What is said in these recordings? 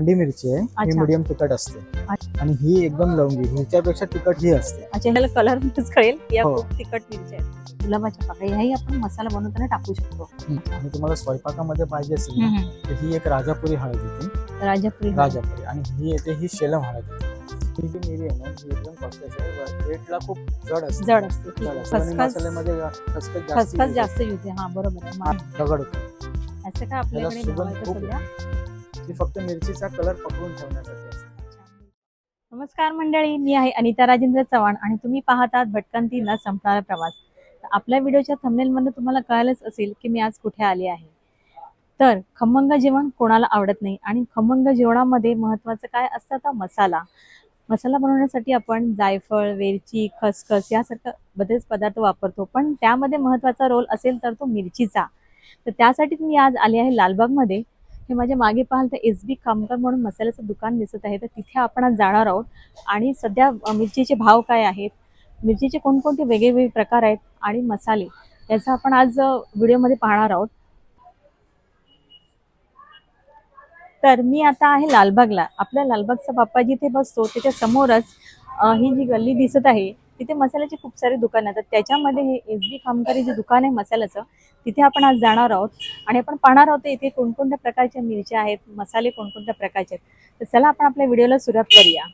अंडी मिरची आहे ही अच्छा. मीडियम तिखट असते. अच्छा. आणि ही एकदम लवंगी ह्याच्यापेक्षा तिखट ही असते. अच्छा ह्याला कलर कळेल. या हो. खूप तिखट मिरच्या आहेत. गुलाबाच्या पाकळ्या ह्याही आपण मसाला बनवताना टाकू शकतो. आणि तुम्हाला स्वयंपाकामध्ये पाहिजे असेल ना, तर ही एक राजापुरी हळद येते. राजापुरी राजापुरी. आणि ही येते ही शेलम हळद येते. ही जी मिरी आहे ना ही एकदम कॉस्टलेस आहे. रेटला खूप जड असते. जड असते. जड असते. आणि खसखस मसाल्यामध्ये खसखस जास्त खसखस use जास्त युज आहे. हा बरोबर. आहे मा-. दगड होतो. असं काय आपल्याकडे सुगंध भाव आहे का खूप सध्या? ती फक्त मिरचीचा कलर पकडून ठेवण्यासाठी असते. नमस्कार मंडळी मी आहे अनिता राजेंद्र चव्हाण आणि तुम्ही पाहतात भटकंती न संपणारा प्रवास. आपल्या व्हिडिओच्या थंबनेलमधून तुम्हाला कळालंच असेल की मी आज कुठे आले आहे. तर खमंग जेवण कोणाला आवडत नाही आणि खमंग जेवणामध्ये महत्त्वाचं काय असतं तर मसाला. मसाला बनवण्यासाठी आपण जायफळ वेलची खसखस यासारखं बरेच पदार्थ वापरतो पण त्यामध्ये महत्त्वाचा रोल असेल तर तो मिरचीचा. तर त्यासाठीच मी आज आले आहे लालबागमध्ये. हे माझ्या मागे पाहाल तर एस बी कामकर म्हणून मसाल्याचं दुकान दिसत आहे. तर तिथे आपण आज जाणार आहोत. आणि सध्या मिरचीचे भाव काय आहेत? मिरचीचे कोणकोणते वेगवेगळे प्रकार आहेत? आणि मसाले याचा आपण आज व्हिडिओमध्ये पाहणार आहोत. तर मी आता आहे लालबागला. आपल्या लालबागचा बाप्पा जिथे बसतो. त्याच्या समोरच ही जी गल्ली दिसत आहे तिथे मसाल्याची खूप सारे दुकान आहेत. त्याच्यामध्ये हे एस बी कामकरी जे दुकान आहे मसाल्याचं तिथे आपण आज जाणार आहोत. आणि आपण पाहणार आहोत इथे कोणकोणत्या प्रकारच्या मिरच्या आहेत मसाले कोणकोणत्या प्रकारचे आहेत. तर चला आपण आपल्या व्हिडिओला सुरुवात करूया.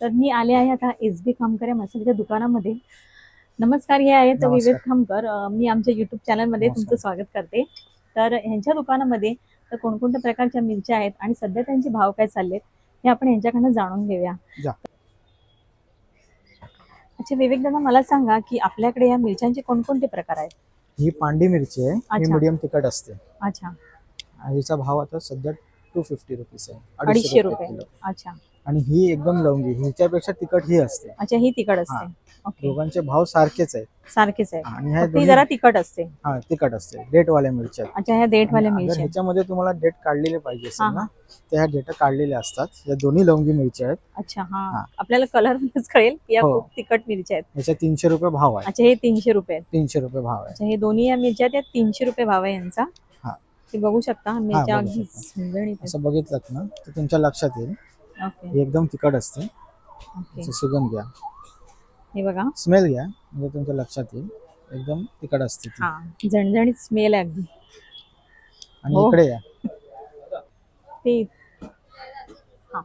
तर मी आले आहे आता एस बी खामकर या मसाल्याच्या दुकानामध्ये. नमस्कार हे आहेत. विवेक खामकर. मी आमच्या युट्यूब चॅनलमध्ये. तुमचं स्वागत करते. तर ह्यांच्या दुकानामध्ये तर कोणकोणत्या प्रकारच्या मिरच्या आहेत आणि सध्या त्यांचे भाव काय चाललेत हे आपण यांच्याकडनं जाणून घेऊया. जा. अच्छा विवेक दादा मला सांगा की आपल्याकडे या मिरच्यांचे कोणकोणते प्रकार आहेत? ही पांडी मिरची आहे ही. मीडियम तिखट असते. अच्छा. हिचा भाव आता सध्या टू फिफ्टी रुपीज आहे अडीचशे रुपये अच्छा. आणि ही एकदम लवंगी ह्याच्यापेक्षा तिखट ही असते. अच्छा ही तिखट असते. ओके. दोघांचे भाव सारखेच आहेत. सारखेच आहे आणि ह्या फक्त दोन्ही जरा तिखट असते. हा तिखट असते. डेट वाल्या मिरच्या. आहेत. अच्छा ह्या देठवाल्या आणि अगर मिरच्या. ह्याच्यामध्ये तुम्हाला डेट काढलेले पाहिजे हा, असेल ना तर ह्या डेट काढलेल्या असतात. या दोन्ही लवंगी मिरच्या आहेत. अच्छा हा. हा. आपल्याला कलर कळेल. की या हो. खूप तिखट मिरच्या आहेत. ह्याच्या तीनशे रुपये भाव आहे. अच्छा हे तीनशे रुपये आहेत. तीनशे रुपये भाव आहे. अच्छा हे दोन्ही या मिरच्या त्या तीनशे रुपये भाव आहे यांचा. हा. ते बघू शकता. मिरच्या बघू अगदी शकता. झणझणीत आहेत. असं बघितलं ना तर तुमच्या लक्षात येईल. ही एकदम तिखट असते. सुगंध घ्या. हे बघा. स्मेल घ्या. म्हणजे तुमच्या लक्षात येईल. एकदम तिखट असते ती. हा. झणझणीत स्मेल आहे अगदी. आणि हो. इकडे या. ते. हा.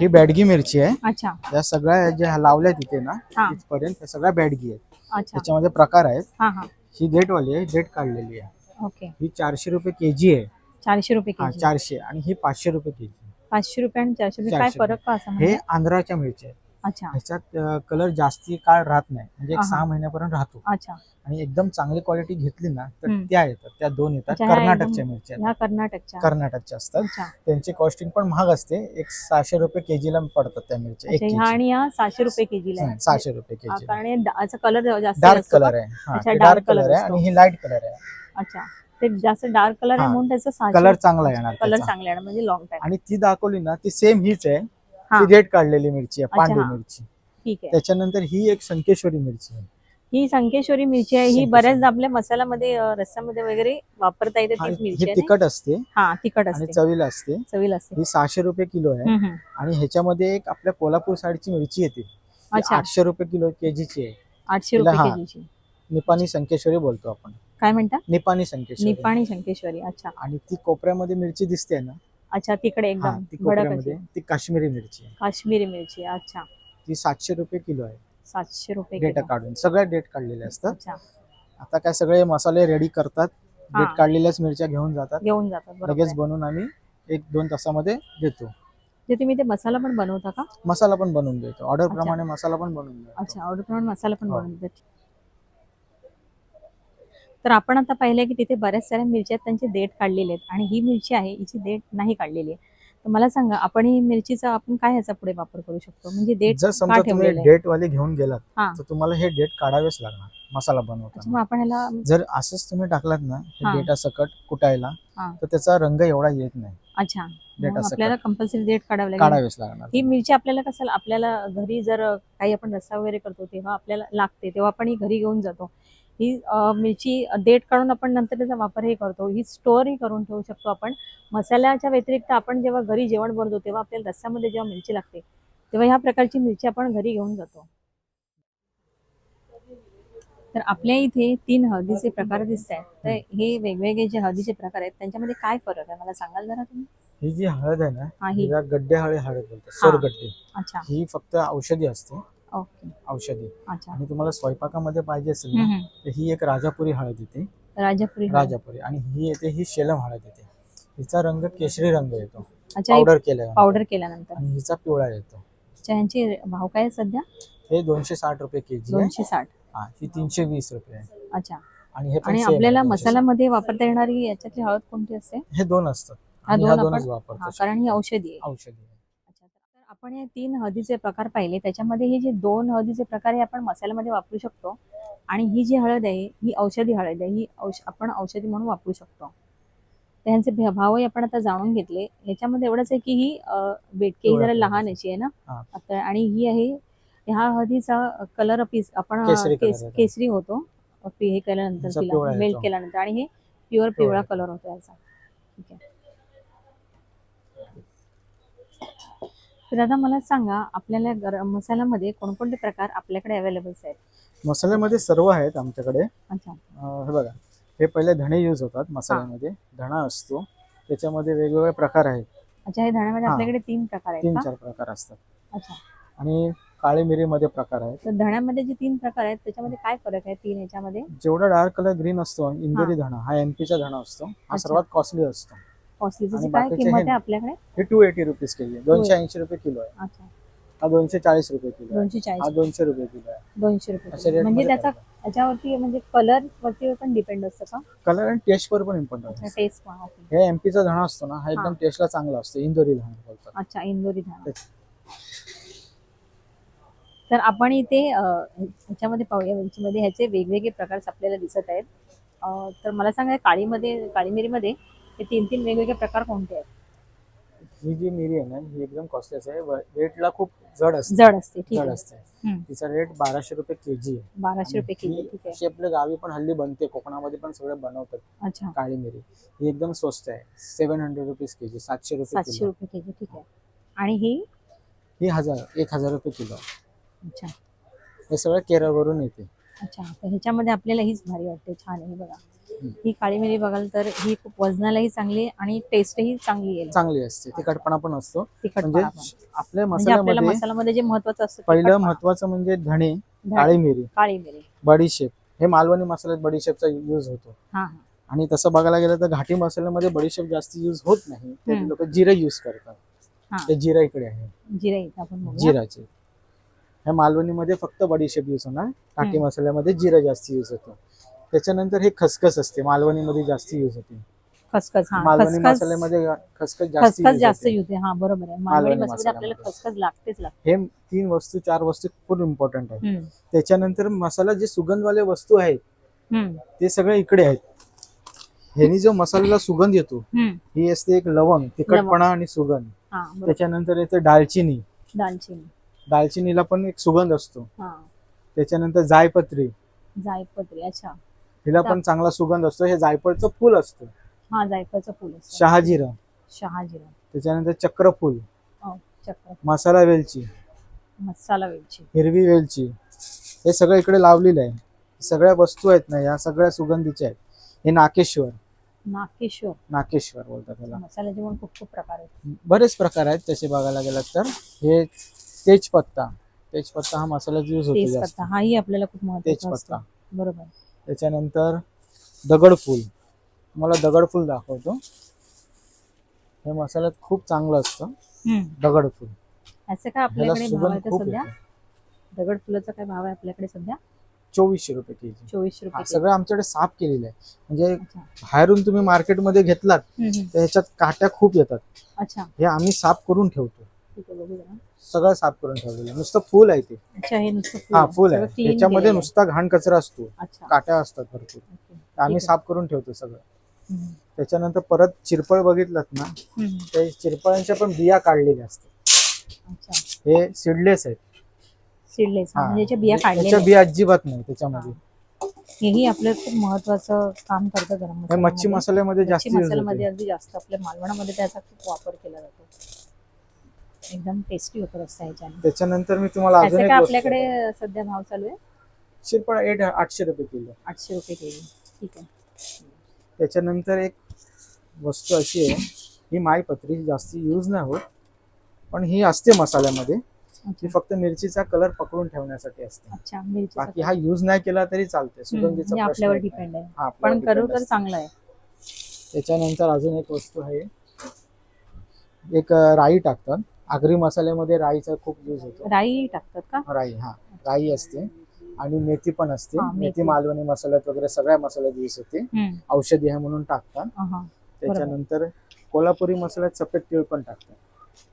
ही बॅडगी मिरची आहे. अच्छा. या सगळ्या ज्या लावल्या तिथे ना हा. तिथपर्यंत त्या सगळ्या बॅडगी आहेत. अच्छा. त्याच्यामध्ये प्रकार आहेत. हा हा. ही डेटवाली आहे. डेट काढलेली आहे. ओके. ही चारशे रुपये केजी आहे. चारशे रुपये हा केजी. चारशे. आणि ही पाचशे रुपये केजी. पाचशे रुपये आणि चारशे रुपये. काय चारशे फरक का असा हे म्हणजे आंध्राच्या मिरच्या आहेत. अच्छा. ह्याच्यात कलर जास्ती काळ राहत नाही. म्हणजे एक. सहा महिन्यापर्यंत राहतो. अच्छा. आणि एकदम चांगली क्वालिटी घेतली ना तर हम्म. त्या येतात. त्या दोन येतात. अच्छा, ह्या कर्नाटकच्या एकदम- मिरच्या आहेत. ह्या कर्नाटकच्या. कर्नाटकच्या असतात. अच्छा. त्यांची कॉस्टिंग पण महाग असते. एक सहाशे रुपये केजीला पडतात त्या मिरच्या. एक अच्छा ह्या केजी आणि या सहाशे रुपये केजीला आहे सहाशे रुपये हा, केजी कारण हे डा- याचा कलर जास्त डार्क असतो का? कलर आहे. हा अच्छा, ते dark डार्क कलर आहे असतो. आणि ही लाइट कलर आहे. अच्छा. ते जास्त डार्क कलर आहे हा. म्हणून त्याचा कलर चांगला येणार कलर त्याचा. चांगला येणार म्हणजे लॉंग टाइम आणि ती दाखवली ना ती सेम हीच आहे. हा. ती रेड काढलेली मिरची आहे अच्छा, पांढरी हा. मिरची. ठीक आहे. त्याच्यानंतर ही एक संकेश्वरी मिरची आहे. ही संकेश्वरी मिरची आहे. ही संकेश्वरी. बऱ्याचदा आपल्या मसाल्यामध्ये अं, रस्स्यामध्ये वगैरे वापरता येते हा, तीच ही मिरची आहे ना? तिखट असते. हा तिखट आणि असते. चवीला असते. चवीला असते. ही सहाशे रुपये किलो आहे. हम्म, हम्म. आणि ह्याच्यामध्ये एक आपल्या कोल्हापूर साईडची मिरची येते. ती अच्छा. आठशे रुपये किलो केजीची आहे. आठशे तिला रुपये हा. केजीची. निपाणी संकेश्वरी बोलतो आपण. काय म्हणता? निपाणी संकेश्वरी निपाणी संकेश्वरी अच्छा. आणि ती कोपऱ्यामध्ये मिरची दिसते ना? अच्छा तिकडे हा एकदम ती भडक कोपऱ्यामध्ये. अशी ती काश्मीरी मिरची आहे. काश्मीरी मिरची अच्छा. ती सातशे रुपये किलो आहे. सातशे रुपये डेट किलो. काढून. सगळ्या डेट काढलेल्या असतात. अच्छा. आता काय सगळे मसाले रेडी करतात. हा. डेट काढलेल्याच मिरच्या घेऊन जातात. घेऊन जातात बरोबर लगेच आहे. बनवून आम्ही एक दोन तासामध्ये देतो. जे तुम्ही ते मसाला पण बनवता का? मसाला पण बनवून देतो. ऑर्डर अच्छा. प्रमाणे मसाला पण बनवून देतो. अच्छा ऑर्डर प्रमाणे मसाला पण हो. बनवून देतात तर आपण आता पाहिलं की तिथे बऱ्याच साऱ्या मिरच्या त्यांचे देठ काढलेले आहेत. आणि ही मिरची आहे हिची देठ नाही काढलेली आहे. तर मला सांगा आपण ही मिरचीचा आपण काय ह्याचा पुढे वापर करू शकतो? म्हणजे देठ जर समजा तुम्ही ठेवलेलं आहे? डेट वाले घेऊन गेलात हा. तर तुम्हाला हे डेट काढावेच लागणार मसाला अच्छा, बनवताना आपण ह्याला जर असंच तुम्ही टाकलात ना हा. डेटा सकट कुटायला हा. तर त्याचा रंग एवढा येत नाही. अच्छा. मग डेटा आपल्याला सकट कंपल्सरी देठ काढावं लागेल. काढावेच लागणार. ही मिरची आपल्याला कसं आपल्याला घरी जर काही आपण रस्सा वगैरे करतो तेव्हा आपल्याला लागते तेव्हा आपण ही घरी घेऊन जातो. ही मिरची देठ काढून आपण नंतर त्याचा वापरही करतो. ही स्टोअरही करून ठेवू शकतो आपण. मसाल्याच्या व्यतिरिक्त आपण जेव्हा घरी जेवण बनवतो तेव्हा आपल्याला रस्स्यामध्ये जेव्हा मिरची लागते तेव्हा ह्या प्रकारची मिरची आपण घरी घेऊन जातो. तर आपल्या इथे तीन हळदीचे प्रकार दिसत आहेत तर हे वेगवेगळे जे हळदीचे प्रकार आहेत त्यांच्यामध्ये काय फरक आहे? मला सांगाल जरा तुम्ही? ही जी हळद आहे ना हिला गड्डे हळद हळद बोलतात सोरगड्डे. अच्छा. ही फक्त औषधी असते. ओके. औषधी. अच्छा. आणि तुम्हाला स्वयंपाकामध्ये पाहिजे असेल ना हम्म. तर ही एक राजापुरी हळद येते. राजापुरी हळद. राजापुरी. आणि ही येते ही शेलम हळद येते. हिचा रंग केशरी रंग येतो. अच्छा पावडर केल्यानंतर. पावडर केल्यानंतर. आणि हिचा पिवळा येतो. अच्छा ह्यांचे भाव काय आहे सध्या? हे दोनशे साठ रुपये केजी आहे. दोनशे साठ. हा ही तीनशे वीस रुपये आहे. अच्छा. आणि हे पण आणि same आहे, आपल्याला 260. मसाल्यामध्ये वापरता येणारी याच्यातली हळद कोणती असते? हे दोन असतात. हा आणि दोन आपण- दोनच हा, वापरतो कारण ही औषधी आहे. औषधी आपण हे तीन हळदीचे प्रकार पाहिले त्याच्यामध्ये हे जे दोन हळदीचे प्रकार हे आपण मसाल्यामध्ये वापरू शकतो आणि ही जी हळद आहे ही औषधी हळद आहे ही औष आपण औषधी म्हणून वापरू शकतो भा- भावही आपण आता जाणून घेतले याच्यामध्ये एवढंच आहे की ही बेटकी ही जरा. लहान याची आहे ना. आता आणि ही आहे ह्या हळदीचा कलर पीस आपण केस-. केसरी होतो हे केल्यानंतर मेल्ट. केल्यानंतर आणि हे प्युअर पिवळा. कलर होतो याचा ठीक आहे तर दादा मला सांगा आपल्याला गरम मसाल्यामध्ये कोणकोणते प्रकार आपल्याकडे अवेलेबल्स आहेत? मसाल्यामध्ये सर्व आहेत आमच्याकडे. अच्छा. हे बघा हे पहिले धणे यूज होतात मसाल्यामध्ये. धणा असतो. त्याच्यामध्ये वेगवेगळे प्रकार आहेत. अच्छा हे धण्यामध्ये. आपल्याकडे तीन प्रकार आहेत तीन चार प्रकार असतात. अच्छा. आणि काळी मिरीमध्ये प्रकार आहेत. तर धण्यामध्ये जे तीन प्रकार आहेत त्याच्यामध्ये काय फरक आहे तीन याच्यामध्ये? जेवढा डार्क कलर ग्रीन असतो इंदोरी धणा हा एमपीचा धणा असतो. हा. सर्वात कॉस्टली असतो. कॉस्टलीची आणि काय किंमत आहे आपल्याकडे? हे टू एटी रुपीज केजी आहे. दोनशे ऐंशी रुपये किलो आहे. अच्छा. हा दोनशे चाळीस रुपये किलो आहे. दोनशे हा चाळीस दोनशे रुपये किलो आहे. दोनशे रुपये म्हणजे त्याचा त्याच्यावरती म्हणजे कलर वरती पण डिपेंड असतं का? कलर आणि टेस्ट वर पण इम्पॉर्टंट असतो. टेस्ट पण ओके. हे एमपीचा धणा असतो ना हा एकदम. टेस्टला चांगला असतो. इंदोरी धणा बोलतात. अच्छा इंदोरी धाणा तेच. तर आपण इथे अं, ह्याच्यामध्ये पाहूया मिरचीमध्ये ह्याचे वेगवेगळे प्रकार आपल्याला दिसत आहेत. अं, तर मला सांगा काळीमध्ये काळी मिरीमध्ये हे तीन तीन वेगवेगळे प्रकार कोणते आहेत? ही जी मिरी आहे ना ही एकदम कॉस्टली आहे. रेटला खूप जड असते. जड असते ठीक जड आहे. असते. हम्म. तिचा रेट बाराशे रुपये केजी आहे. बाराशे रुपये आणि किलो ठीक आहे. अशी आपल्या गावी पण हल्ली बनते. कोकणामध्ये पण सगळे बनवतात अच्छा. काळी मिरी. ही एकदम स्वस्त आहे. सेव्हन हंड्रेड रुपीज केजी सातशे रुपये सातशे किलो. रुपये केजी ठीक आहे. आणि ही? ही हजार एक हजार रुपये किलो. अच्छा. हे सगळं केरळवरून येते. अच्छा तर ह्याच्यामध्ये आपल्याला हीच भारी वाटते. छान आहे ही बघा. ही काळी मिरी बघाल तर ही खूप वजनालाही चांगली आहे आणि टेस्टही चांगली येईल चांगली असते. तिखटपणा पण असतो. म्हणजे. आपल्या म्हणजे मसाल्यामध्ये मसाल्यामध्ये जे महत्वाचं असतं पहिलं. महत्वाचं म्हणजे धणे काळी मिरी. काळी मिरी. बडीशेप हे मालवणी मसाल्यात बडीशेपचा यूज होतो. आणि तसं बघायला गेलं तर घाटी मसाल्यामध्ये बडीशेप जास्त यूज होत नाही. ते. लोक जिरा यूज करतात. हा. ते जिरा इकडे आहे. जिरा इथं आपण बघूया. जिराचे. ह्या मालवणीमध्ये फक्त बडीशेप यूज होणार. घाटी. मसाल्यामध्ये जिरा जास्त यूज होतो. त्याच्यानंतर हे खसखस असते. मालवणीमध्ये जास्त यूज होते. खसखस हा. मालवणी खसखस मसाल्यामध्ये खसखस जास्त खसखस use जास्त होते. युते हा बरोबर आहे. मालवणी मालवणी मसाल्यामध्ये आपल्याला मसाल्यामध्ये. खसखस लागतेच लागते. हे तीन वस्तू चार वस्तू खूप इम्पॉर्टंट आहे हम्म, त्याच्यानंतर मसाला जे सुगंधवाले वस्तू आहेत हम्म, ते सगळे इकडे आहेत. ह्यानी जो मसाल्याला सुगंध येतो हम्म. ही असते एक लवंग तिखटपणा आणि सुगंध. हा बरोबर. त्याच्यानंतर येते दालचिनी. दालचिनी. दालचिनीला पण एक सुगंध असतो. हा. त्याच्यानंतर जायपत्री. जायपत्री अच्छा. हिला पण चांगला सुगंध असतो. हे जायफळचं फुल असतं. हा जायफळचं फुल असतं. शहाजिरा. शहाजिरा. त्याच्यानंतर चक्रफूल. हो चक्र मसाला वेलची. मसाला वेलची. हिरवी वेलची. हे सगळं इकडे लावलेलं आहे. सगळ्या वस्तू आहेत ना या सगळ्या सुगंधीच्या आहेत. हे नाकेश्वर. नाकेश्वर. नाकेश्वर बोलतात त्याला. मसाल्याचे पण खूप खूप प्रकार आहेत. बरेच प्रकार आहेत तसे बघायला गेलात तर. हे तेजपत्ता. तेजपत्ता हा मसाल्यात यूज होतो तेजपत्ता हाही आपल्याला खूप महत्त्वाचा तेजपत्ता. बरोबर. त्याच्यानंतर दगडफूल तुम्हाला दगडफूल दाखवतो. हे मसाल्यात खूप चांगलं असतं. दगडफूल आपल्याकडे भाव आहे सध्या? येतो. दगड फुलाचा काय भाव आहे आपल्याकडे सध्या? चोवीसशे रुपये केजी. चोवीसशे रुपये. सगळं आमच्याकडे साफ केलेलं आहे. म्हणजे बाहेरून तुम्ही मार्केटमध्ये घेतलात. तर ह्याच्यात काट्या खूप येतात. अच्छा. हे आम्ही साफ करून ठेवतो. सगळं साफ करून ठेवलेलं. नुसतं फुल आहे ते अच्छा हे नुसतं फुल हा आहे. फुल त्याच्यामध्ये. नुसता घाण कचरा असतो काट्या असतात भरपूर आम्ही. साफ करून ठेवतो सगळं त्याच्यानंतर परत चिरपळ बघितलात ना. त्या चिरपळांच्या पण बिया काढलेल्या असतात हे सीडलेस आहेत सीडलेस. म्हणजे बिया. बिया अजिबात नाही त्याच्यामध्ये हेही आपलं खूप महत्वाचं काम करतं गरम मच्छी मसाल्यामध्ये. जास्त मसाल्यामध्ये. अगदी जास्त आपल्या मालवणामध्ये त्याचा खूप वापर केला जातो एकदम टेस्टी होतो रस्ता ह्याच्याने त्याच्यानंतर मी तुम्हाला अजून त्याचे एक काय वस्तू- आपल्याकडे सध्या भाव चालू आहे? शिरपळा एट आठशे रुपये किलो. आठशे रुपये केजी ठीक आहे. त्याच्यानंतर एक वस्तू अशी आहे ही माईपत्री जास्ती यूज नाही होत पण ही असते मसाल्यामध्ये. ही अच्छा. फक्त मिरचीचा कलर पकडून ठेवण्यासाठी असते. अच्छा मिरची बाकी हा यूज नाही केला तरी चालते सुगंधीचा म्हणजे प्रश्न आपल्यावर येत नाही. डिपेंड आहे. हा, आपल्यावर पण करू तर असते. चांगलं आहे. त्याच्यानंतर अजून एक वस्तू आहे. एक अं, राई टाकतात. आगरी मसाल्यामध्ये राईचा खूप यूज होतो. राई टाकतात का? राई हा. राई असते आणि मेथी पण असते. हा, मेथी. मेथी मालवणी मसाल्यात वगैरे सगळ्या मसाल्यात यूज होते. हम्म. औषधी आहे म्हणून टाकतात. अहा. त्याच्यानंतर कोल्हापुरी मसाल्यात सफेद तीळ पण टाकतात.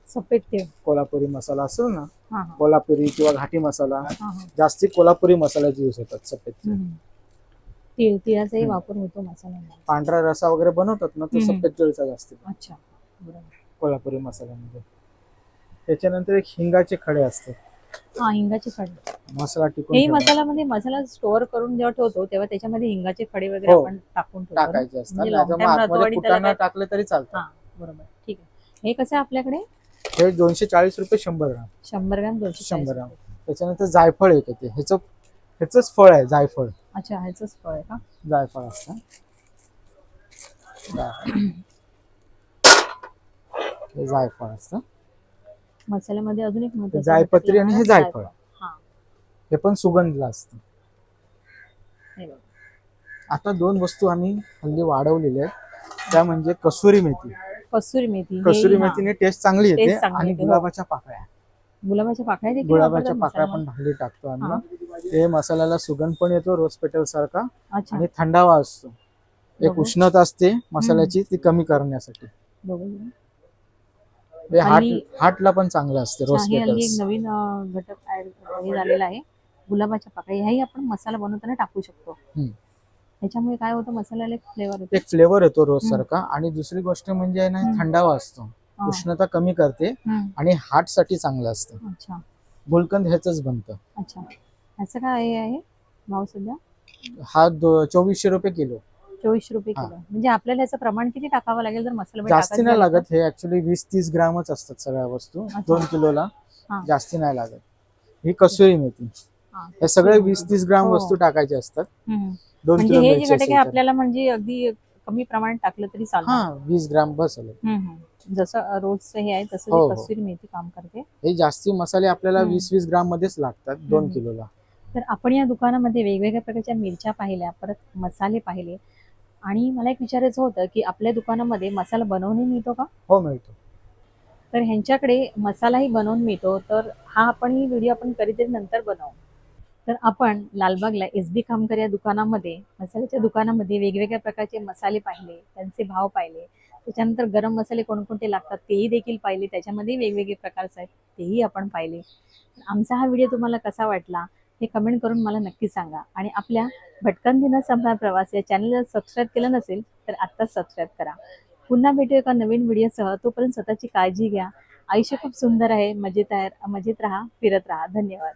सफेद तीळ. कोल्हापुरी मसाला असेल ना हा हा. कोल्हापुरी किंवा घाटी मसाला हा हा. जास्ती कोल्हापुरी मसाल्यात यूज होतात सफेद तीळ. हम्म. तीळ तिळाचाही हम्म. वापर होतो मसाल्यामध्ये. पांढरा रसा वगैरे बनवतात ना तो हम्म. सफेद तीळचा जास्त. अच्छा. बरोबर. कोल्हापुरी मसाल्यामध्ये. त्याच्यानंतर एक हिंगाचे खडे असतात. हा हिंगाचे खडे. मसाला टिकून हेही ठेवण्यासाठी मसाल्यामध्ये मसाला स्टोअर करून जेव्हा ठेवतो तेव्हा त्याच्यामध्ये हिंगाचे खडे वगैरे हो. आपण टाकून ठेवतो. ना? टाकायचे असतात. म्हणजे नाहीतर long मग time आतमध्ये राहतो आणि त्याला फुटाणा काय- टाकले तरी चालतं. हा बरोबर. ठीक आहे. हे कसं आहे आपल्याकडे? हे दोनशे चाळीस रुपये शंभर ग्राम. शंभर ग्रॅम दोनशे चाळीस शंभर ग्राम. रुपये. त्याच्यानंतर जायफळ येतं. ते ह्याचं ह्याचंच फळ आहे जायफळ. अच्छा ह्याच फळ आहे का? जायफळ असतं. जायफळ. हे जायफळ असतं. मसाल्यामध्ये अजून एक महत्वाचं जायपत्री घटक आणि हे जायफळ. हा. हे पण सुगंधला असतं. हे बघ. आता दोन वस्तू आम्ही हल्ली वाढवलेल्या आहेत. त्या म्हणजे कसुरी मेथी. कसुरी मेथी हे- कसुरी हा. मेथीने टेस्ट चांगली येते Taste चांगली आणि येते, हो. गुलाबाच्या पाकळ्या. गुलाबाच्या पाकळ्या देखील गुलाबाच्या वापरतात पाकळ्या पण मसाल्यामध्ये? हल्ली टाकतो आम्ही. ते मसाल्याला सुगंध पण येतो रोज पेटल सारखा अच्छा. आणि थंडावा असतो. एक बघू. उष्णता असते मसाल्याची ती कमी करण्यासाठी. बघू. हार्ट हल्ली- हार्टला पण चांगलं असते रोज हल्ली एक नवीन घटक हे झालेला आहे. गुलाबाच्या पाकळ्या ह्याही आपण मसाला बनवताना टाकू शकतो. हम्म. ह्याच्यामुळे काय होतं मसाल्याला एक फ्लेवर येतो. एक फ्लेवर येतो रोज सारखा. आणि दुसरी गोष्ट म्हणजे ना. थंडावा असतो. उष्णता कमी करते. आणि हार्टसाठी चांगलं असतं. अच्छा. गुलकंद ह्याच बनतं. अच्छा. ह्याचं काय आहे? भाव सध्या? हा चोवीसशे रुपये किलो. चोवीसशे रुपये. किलो म्हणजे आपल्याला याचं प्रमाण किती टाकावं लागेल जर मसाला जास्ती नाही लागत हे ऍक्च्युली वीस तीस ग्रामच असतात सगळ्या वस्तू. दोन किलोला. जास्ती नाही लागत ही कसुरी मेथी हे सगळे वीस तीस ग्राम हो. वस्तू टाकायचे असतात दोन म्हणजे किलो हे जे घटक. आपल्याला म्हणजे अगदी कमी प्रमाणात टाकलं तरी चालतं वीस ग्राम बस. जसं रोजचं हे आहे तसं हो, ही. कसुरी मेथी काम करते हे जास्ती मसाले आपल्याला. वीस वीस ग्राम मध्येच लागतात दोन. किलोला तर आपण या दुकानामध्ये वेगवेगळ्या प्रकारच्या मिरच्या पाहिल्या परत मसाले पाहिले आणि मला एक विचारायचं होतं की आपल्या दुकानामध्ये मसाला बनवून मिळतो का? हो मिळतो. तर ह्यांच्याकडे मसालाही बनवून मिळतो तर हा आपण ही व्हिडिओ आपण कधीतरी नंतर बनवू. तर आपण लालबागला एस बी खामकर या दुकानामध्ये मसाल्याच्या दुकानामध्ये वेगवेगळ्या प्रकारचे मसाले पाहिले त्यांचे भाव पाहिले. त्याच्यानंतर गरम मसाले कोणकोणते लागतात तेही देखील पाहिले त्याच्यामध्ये वेगवेगळे प्रकारचे आहेत तेही आपण पाहिले. आमचा हा व्हिडिओ तुम्हाला कसा वाटला? हे कमेंट करून मला नक्की सांगा. आणि आपल्या भटकन दिना संभार प्रवास या चॅनलला सबस्क्राईब केलं नसेल तर आत्ताच सबस्क्राईब करा. पुन्हा भेटू एका नवीन व्हिडिओसह तोपर्यंत स्वतःची काळजी घ्या. आयुष्य खूप सुंदर आहे. मजेत आहे. मजेत राहा. फिरत राहा. धन्यवाद.